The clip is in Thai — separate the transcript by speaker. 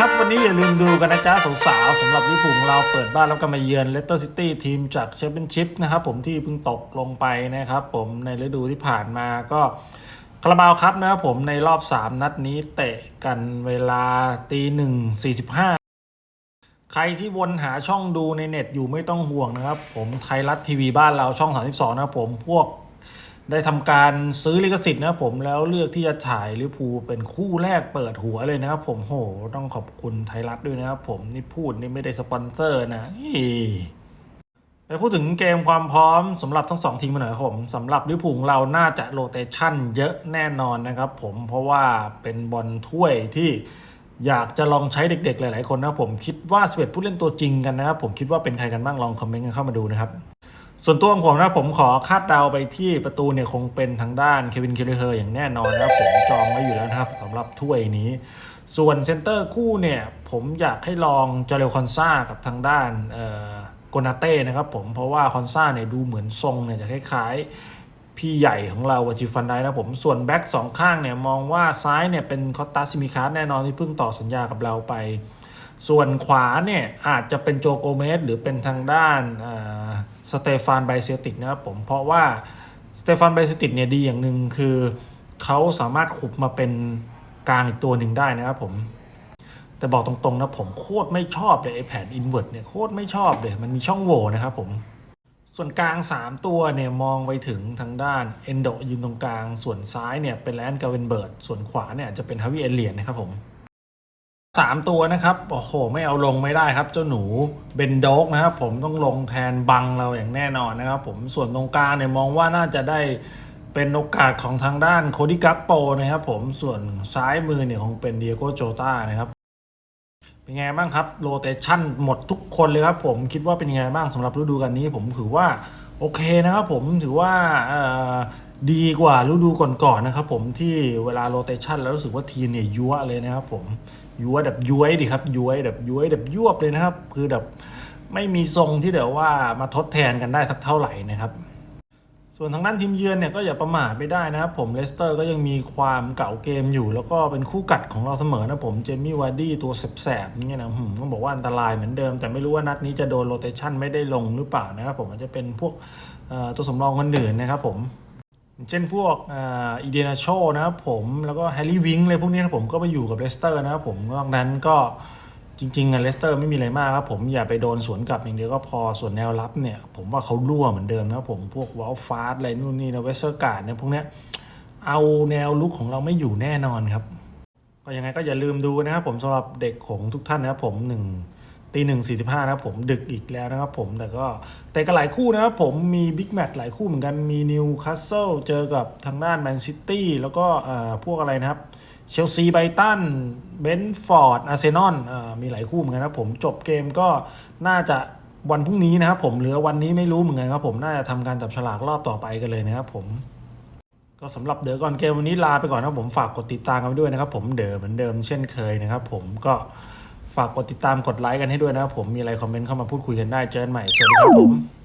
Speaker 1: ครับ วันนี้อย่าลืมดูกันนะจ๊ะสาวๆสำหรับลิเวอร์พูลของเราเปิดบ้านรับการมาเยือนเลสเตอร์ซิตี้ทีมจากแชมเปี้ยนชิพนะครับผมที่เพิ่งตกลงไปนะครับผมในฤดูที่ผ่านมาก็คาราบาวครับนะครับผมในรอบ 3 นัดนี้เตะกันเวลาตีหนึ่งสี่สิบห้าใครที่วนหาช่องดูในเน็ตอยู่ไม่ต้องห่วงนะครับ ผมไทยรัฐทีวีบ้านเราช่อง 32 นะครับผมพวก ได้ทำการซื้อลิขสิทธิ์นะครับผมแล้วเลือกที่จะถ่ายลิพูเป็นคู่แรกเปิดหัวเลยนะครับผมโหต้องขอบคุณไทยรัฐด้วยนะครับผมนี่พูดนี่ไม่ได้สปอนเซอร์นะไปพูดถึงเกมความพร้อมสำหรับทั้งสองทีมมาหน่อยครับผมสำหรับลิพูของเราน่าจะโรเตชันเยอะแน่นอนนะครับผมเพราะว่าเป็นบอลถ้วยที่อยากจะลองใช้เด็กๆ หลายๆคนนะครับผมคิดว่า11ผู้เล่นตัวจริงกันนะครับผมคิดว่าเป็นใครกันบ้างลองคอมเมนต์กันเข้ามาดูนะครับ ส่วนตัวของผมนะผมขอคาดเดาไปที่ประตูเนี่ยคงเป็นทางด้านเควินเคลเฮอร์อย่างแน่นอนนะครับผมจองไว้อยู่แล้วนะครับสำหรับถ้วยนี้ ส่วนเซนเตอร์คู่เนี่ยผมอยากให้ลองจาเรลคอนซากับทางด้านเอ่อโกนาเต้นะครับผมเพราะว่าคอนซาเนี่ยดูเหมือนทรงเนี่ยจะคล้ายๆ พี่ใหญ่ของเราวาจิฟันไดนะผมส่วนแบ็กสองข้างเนี่ยมองว่าซ้ายเนี่ยเป็นคอตตาซิมิคาสแน่นอนที่เพิ่งต่อสัญญากับเราไปส่วนขวาเนี่ยอาจจะเป็นโจโกเมสหรือเป็นทางด้าน สเตฟานไบเซติกนะครับผมเพราะว่าสเตฟานไบเซติกเนี่ยดีอย่างหนึ่งคือเขาสามารถขุบมาเป็นกลางอีกตัวหนึ่งได้นะครับผมแต่บอกตรงๆนะผมโคตรไม่ชอบเลยไอแผนอินเวอร์ตเนี่ยโคตรไม่ชอบเลยมันมีช่องโหว่นะครับผมส่วนกลาง 3 ตัวเนี่ยมองไปถึงทางด้านเอนโดยืนตรงกลาง ส่วนซ้ายเนี่ยเป็นแลนด์กาเวนเบิร์ดส่วนขวาเนี่ยจะเป็นฮาวิเอเลียนนะครับผม สามตัวนะครับโอ้โห ไม่เอาลงไม่ได้ครับ เจ้าหนูเบนโดกนะครับ ผมต้องลงแทนบังเราอย่างแน่นอนนะครับ ผมส่วนตรงกลางเนี่ยมองว่าน่าจะได้เป็นโอกาสของทางด้านโคดิกักโปนะครับ ผมส่วนซ้ายมือเนี่ยคงเป็นเดียโกโจตานะครับ เป็นไงบ้างครับโรเตชันหมดทุกคนเลยครับผมคิดว่าเป็นไงบ้างสำหรับฤดูกาลนี้ ผมถือว่าโอเคนะครับ ผมถือว่าเอ่อ ดีกว่าฤดูก่อนๆนะครับผมที่เวลาโรเตชันแล้วรู้สึกว่าทีมเนี่ยยั่วเลยนะครับผมยั่วแบบย้วยดิครับย้วยแบบย้วยแบบยวบเลยนะครับ คือแบบไม่มีทรงที่เดี๋ยวว่ามาทดแทนกันได้สักเท่าไหร่นะครับ ส่วนทางด้านทีมเยือนเนี่ยก็อย่าประมาทไม่ได้นะครับผมเลสเตอร์ก็ยังมีความเก่าเกมอยู่ แล้วก็เป็นคู่กัดของเราเสมอนะผมเจมี่วาร์ดี้ตัวแสบๆเนี่ยนะผมต้องบอกว่าอันตรายเหมือนเดิม แต่ไม่รู้ว่านัดนี้จะโดนโรเตชันไม่ได้ลงหรือเปล่านะครับผมอาจจะเป็นพวกตัวสำรองคนอื่นนะครับผม เช่นพวกอีเดนาโชนะครับผมแล้วก็แฮร์รี่วิงเลยพวกนี้นะผมก็ไปอยู่กับเลสเตอร์นะครับผมนอกนั้นก็จริงๆอะเลสเตอร์ไม่มีอะไรมากครับผมอย่าไปโดนสวนกลับอย่างเดียวก็พอส่วนแนวรับเนี่ย ผมว่าเขารั่วเหมือนเดิมนะครับผมพวกวอลฟาสอะไรนู่นนี่นะเวสเซอร์การ์ดเนี่ยพวกเนี้ยเอาแนวลุกของเราไม่อยู่แน่นอนครับ ก็ยังไงก็อย่าลืมดูนะครับผมสำหรับเด็กของทุกท่านนะครับผมหนึ่ง ตีหนึ่งสี่สิบห้านะครับผมดึกอีกแล้วนะครับผมแต่ก็แต่ก็หลายคู่นะครับผมมีบิ๊กแมตช์หลายคู่เหมือนกันมีนิวคาสเซิลเจอกับทางด้านแมนซิตี้แล้วก็เอ่อพวกอะไรนะครับเชลซีไบตันเบนฟอร์ดอาร์เซนอลมีหลายคู่เหมือนกันนะครับผมจบเกมก็น่าจะวันพรุ่งนี้นะครับผมเหลือวันนี้ไม่รู้เหมือนกันครับผมน่าจะทำการจับฉลากรอบต่อไปกันเลยนะครับผมก็สำหรับเดอก่อนเกมวันนี้ลาไปก่อนนะครับผมฝากกดติดตามกันด้วยนะครับผมเดอเหมือนเดิมเช่นเคยนะครับผมก็ ฝากกดติดตามกดไลค์กันให้ด้วยนะครับผมมีอะไรคอมเมนต์เข้ามาพูดคุยกันได้เจอกันใหม่สวัสดีครับผม